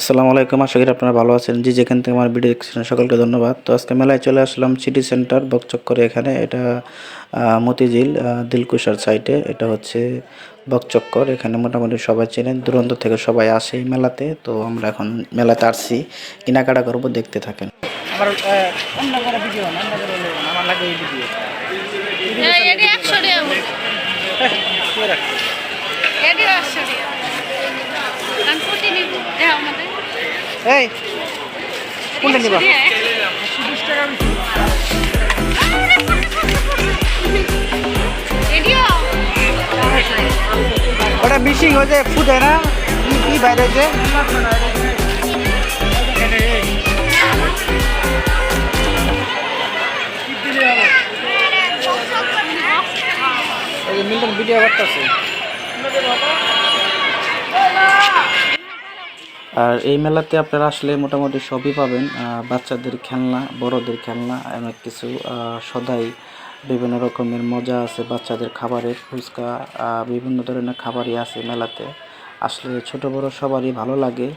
আসসালামু আলাইকুম আশা করি আপনারা ভালো আছেন। জি যেখান থেকে আমার ভিডিও দেখছেন সকলকে ধন্যবাদ। তো আজকে মেলায় চলে আসলাম সিটি সেন্টার বকচক্করে এখানে। এটা মতিঝিল দিলকুশার সাইডে এটা হচ্ছে বকচক্কর। এখানে মোটামুটি সবাই চেনেন দূরান্ত থেকে সবাই আসে এই মেলাতে। তো আমরা এখন মেলাতে আসছি। কেনাকাটা করব দেখতে থাকেন। আমার অন্য করে ভিডিও না অন্য করে নেবেন আমার লাগে এই ভিডিও হ্যাঁ, এটি একশো টাকা মতো। এটিও একশো টাকা। কারণ প্রতি নিব। দেও আমাদের। এই কোনটা নিবা? ওটা মিশিং হয়েছে ফুটে না? কি বাইরে হয়েছে মিল্টন ভিডিও করতেছে আর এই মেলাতে আপনারা আসলে মোটামুটি সবই পাবেন বাচ্চাদের খেলনা, বড়দের খেলনা অনেক কিছু সদাই বিভিন্ন রকমের মজা আছে বাচ্চাদের খাবারের, ফুচকা বিভিন্ন ধরনের খাবারই আছে মেলাতে। আসলে ছোট বড় সবারই ভালো লাগে।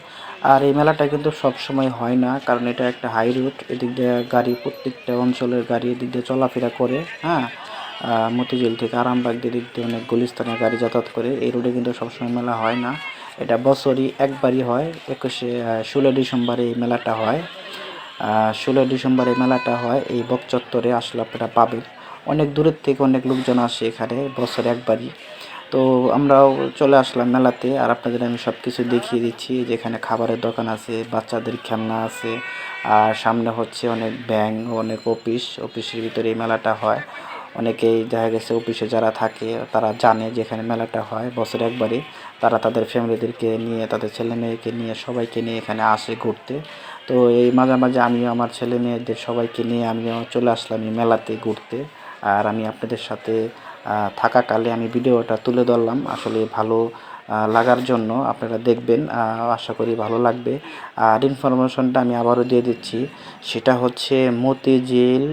আর এই মেলাটা কিন্তু সব সময় হয় না, কারণ এটা একটা হাই রুট এদিক দিয়ে গাড়ি, প্রত্যেকটা অঞ্চলের গাড়ি এদিক দিয়ে চলাফেরা করে হ্যাঁ? মতিঝিল থেকে আরামবাগ দিক দিয়ে অনেক গুলিস্তানের গাড়ি যাতায়াত করে, এই রোডে কিন্তু সবসময় মেলা হয় না। এটা বছরই একবারই হয়, একুশে ষোলো ডিসেম্বরে এই মেলাটা হয়। ষোলো ডিসেম্বরে মেলাটা হয়, এই বকচত্বরে আসলে আপনারা পাবেন। অনেক দূরের থেকে অনেক লোকজন আসে এখানে, বছরে একবারই। তো আমরাও চলে আসলাম মেলাতে, আর আপনাদের আমি সব কিছু দেখিয়ে দিচ্ছি। যেখানে খাবারের দোকান আছে, বাচ্চাদের খেলনা আছে, আর সামনে হচ্ছে অনেক ব্যাংক, অনেক অফিস, অফিসের ভিতরে এই মেলাটা হয়। অনেকেই দেখা গেছে অফিসে যারা থাকে, তারা জানে যে এখানে মেলাটা হয়। বছরে একবারই তারা তাদের ফ্যামিলিদেরকে নিয়ে, তাদের ছেলে মেয়েকে নিয়ে, সবাইকে নিয়ে এখানে আসে ঘুরতে। তো এই মাঝে মাঝে আমিও আমার ছেলে মেয়েদের সবাইকে নিয়ে আমিও চলে আসলাম এই মেলাতে ঘুরতে। আর আমি আপনাদের সাথে থাকাকালে আমি ভিডিওটা তুলে ধরলাম। আসলে ভালো লাগার জন্য আপনারা দেখবেন আশা করি ভালো লাগবে। আর ইনফরমেশনটা আমি আবারও দিয়ে দিচ্ছি, সেটা হচ্ছে মতিঝিল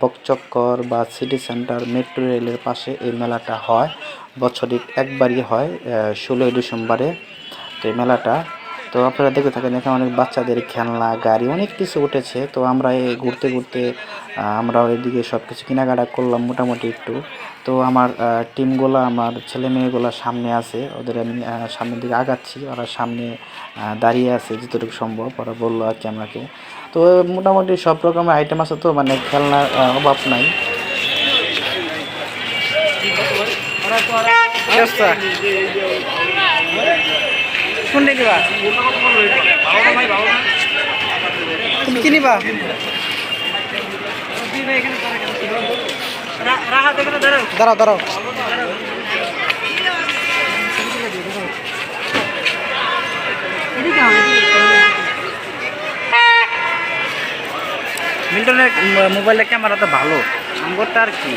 বকচক্কর বা সিটি সেন্টার মেট্রো রেলের পাশে এই মেলাটা হয়। বছরিক একবারই হয় ষোলোই ডিসেম্বরে। তো এই মেলাটা তো আপনারা দেখতে থাকেন, এখানে অনেক বাচ্চাদের খেলনা, গাড়ি অনেক কিছু উঠেছে। তো আমরা ঘুরতে ঘুরতে আমরা এদিকে সব কিছু কেনাকাটা করলাম মোটামুটি একটু। তো আমার টিমগুলো, আমার ছেলে মেয়েগুলো সামনে আছে। ওদের আমি সামনের দিকে আগাচ্ছি। ওরা সামনে দাঁড়িয়ে আছে যতটুকু সম্ভব। ওরা বলল আর কি? আমাকে তো মোটামুটি সব রকমের আইটেম আছে তো মানে খেলনার অভাব নাই। ব্যবস্থা কোনটা নিবা তুমি কি দাঁড়াও দাঁড়াও। মিল্টনের মোবাইলের ক্যামেরা তো ভালো। আমগরটা আর কি?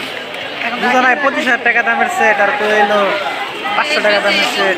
বুঝো নাই পঁচিশ হাজার টাকা দামের সেট আর এলো পাঁচশো টাকা দামের সেট।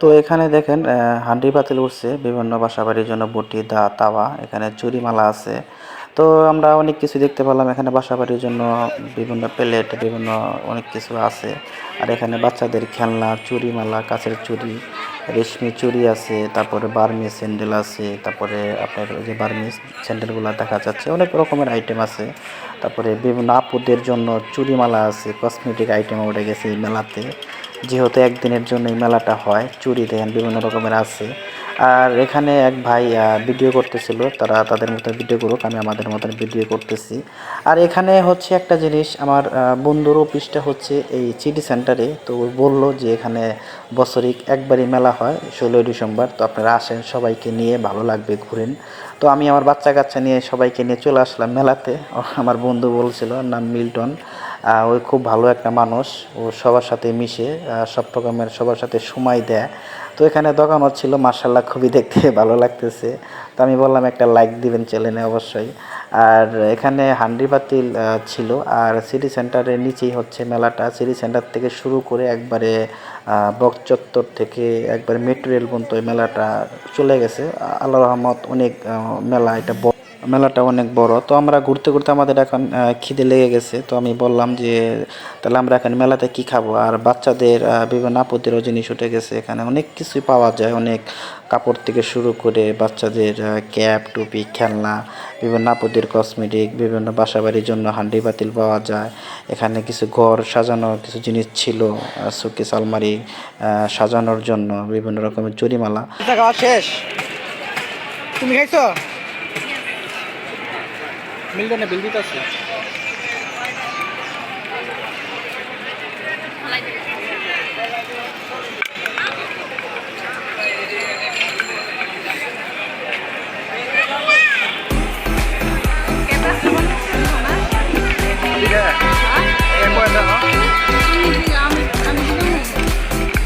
তো এখানে দেখেন হান্ডি পাতিল উঠছে বিভিন্ন বাসা বাড়ির জন্য বটি, দা, তাওয়া, এখানে চুরিমালা আছে। তো আমরা অনেক কিছু দেখতে পেলাম, এখানে বাসা বাড়ির জন্য বিভিন্ন প্লেট, বিভিন্ন অনেক কিছু আছে। আর এখানে বাচ্চাদের খেলনা চুরিমালা কাছের চুরি রেশমি চুরি আছে, তারপরে বার্মি স্যান্ডেল আছে, তারপরে আপনার ওই যে বার্মি স্যান্ডেলগুলো দেখা যাচ্ছে, অনেক রকমের আইটেম আছে। তারপরে বিভিন্ন আপুদের জন্য চুরিমালা আছে কসমেটিক আইটেম উঠে গেছে এই মেলাতে। যেহেতু একদিনের জন্য এই মেলাটা হয়, চুরি দেন বিভিন্ন রকমের আছে। আর এখানে এক ভাই ভিডিও করতেছিল, তারা তাদের মতো ভিডিও করুক, আমি আমাদের মতন ভিডিও করতেছি। আর এখানে হচ্ছে একটা জিনিস, আমার বন্ধুর অফিসটা হচ্ছে এই সিটি সেন্টারে তো বলল যে এখানে বছরিক একবারই মেলা হয়, ষোলোই ডিসেম্বর, তো আপনারা আসেন, সবাইকে নিয়ে ভালো লাগবে ঘুরেন। তো আমি আমার বাচ্চা কাচ্চা নিয়ে সবাইকে নিয়ে চলে আসলাম মেলাতে। আমার বন্ধু বলছিল নাম মিল্টন। ওই খুব ভালো একটা মানুষ। ও সবার সাথে মিশে সব রকমের সবার সাথে সময় দেয়। তো এখানে দোকান হচ্ছিল মার্শাল্লাহ খুবই দেখতে ভালো লাগতেছে। তো আমি বললাম, একটা লাইক দিবেন চ্যানেলে অবশ্যই। আর এখানে হান্ডি বাতিল ছিল। আর সিটি সেন্টারের নিচেই হচ্ছে মেলাটা। সিটি সেন্টার থেকে শুরু করে একবারে বক চত্বর থেকে একবারে মেট্রো রেল পর্যন্ত এই মেলাটা চলে গেছে। আল্লাহ রহমত অনেক মেলা এটা মেলাটা অনেক বড়। তো আমরা ঘুরতে ঘুরতে আমাদের এখন খিদে লেগে গেছে। তো আমি বললাম যে, তাহলে আমরা এখন মেলাতে কি খাব? আর বাচ্চাদের বিভিন্ন আপত্তিরও জিনিস উঠে গেছে এখানে। অনেক কিছুই পাওয়া যায়। অনেক কাপড় থেকে শুরু করে বাচ্চাদের ক্যাপ, টুপি, খেলনা, বিভিন্ন আপত্তির কসমেটিক বিভিন্ন বাসাবাড়ির জন্য হান্ডি বাতিল পাওয়া যায়। এখানে কিছু ঘর সাজানোর কিছু জিনিস ছিল সুকেস আলমারি সাজানোর জন্য বিভিন্ন রকমের চুরিমালা শেষ। তুমি খাইছো? মিলবে না বিল দিতে আছে?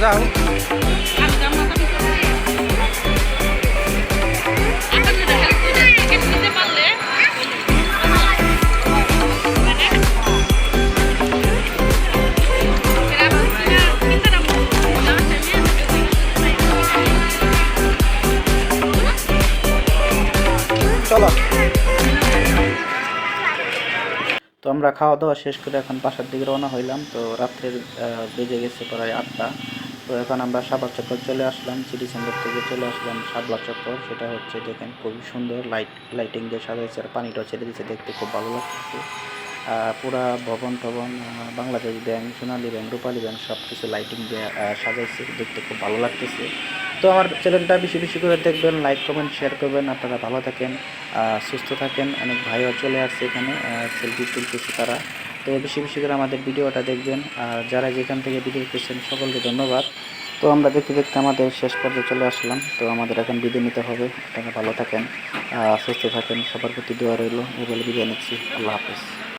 যাও। চলো। তো আমরা খাওয়া দাওয়া শেষ করে এখন বাসার দিকে রওনা হইলাম। তো রাত্রের বেজে গেছে প্রায় আটটা। তো এখন আমরা সাবলা চক্কর চলে আসলাম সিটি সেন্টার থেকে চলে আসলাম সাবলা চক্কর সেটা হচ্ছে দেখেন খুবই সুন্দর লাইট লাইটিং দিয়ে সাজাইছে আর পানিটাও ছেড়ে দিচ্ছে দেখতে খুব ভালো লাগতেছে। পুরা ভবন টবন Bangladesh bank, Sonali bank, Rupali bank সব কিছু লাইটিং দিয়ে সাজাইছে, দেখতে খুব ভালো লাগতেছে। তো আমার চ্যানেলটা বেশি বেশি করে দেখবেন লাইক কমেন্ট শেয়ার করবেন। আপনারা ভালো থাকেন সুস্থ থাকেন। অনেক ভাইও চলে আসছে এখানে সেলফি তুলতেছে তারা। তো বেশি বেশি করে আমাদের ভিডিওটা দেখবেন। আর যারা যেখান থেকে ভিডিও দেখতেছেন, সকলকে ধন্যবাদ। তো আমরা দেখতে দেখতে আমাদের শেষ পর্যায়ে চলে আসলাম। তো আমাদের এখন বিদায় নিতে হবে। আপনারা ভালো থাকেন সুস্থ থাকেন। সবার প্রতি দোয়া রইল। এই বিদায় নিচ্ছি। আল্লাহ হাফেজ।